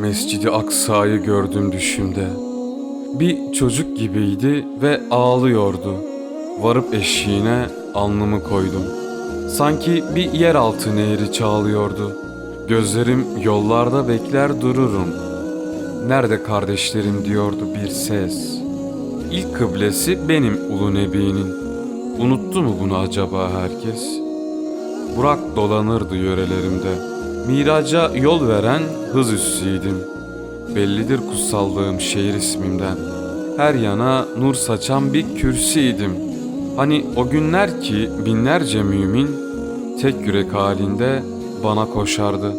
Mescidi Aksa'yı gördüm düşümde. Bir çocuk gibiydi ve ağlıyordu. Varıp eşiğine alnımı koydum. Sanki bir yeraltı nehri çağlıyordu. Gözlerim yollarda bekler dururum. Nerede kardeşlerim diyordu bir ses. İlk kıblesi benim Ulu Nebi'nin. Unuttu mu bunu acaba herkes? Burak dolanırdı yörelerimde. Miraca yol veren hız üssüydüm. Bellidir kutsallığım şehir ismimden. Her yana nur saçan bir kürsüydim. Hani o günler ki binlerce mümin tek yürek halinde bana koşardı.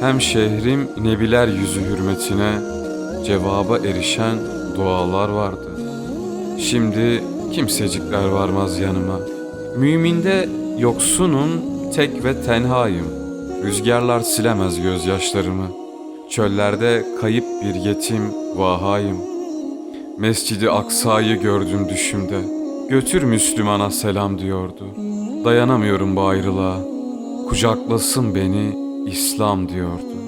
Hem şehrim nebiler yüzü hürmetine cevaba erişen dualar vardı. Şimdi kimsecikler varmaz yanıma. Müminde yoksunum, tek ve tenhayım. Rüzgarlar silemez gözyaşlarımı. Çöllerde kayıp bir yetim vahayım. Mescidi Aksa'yı gördüm düşümde. Götür Müslümana selam diyordu. Dayanamıyorum bu ayrılığa. Kucaklasın beni İslam diyordu.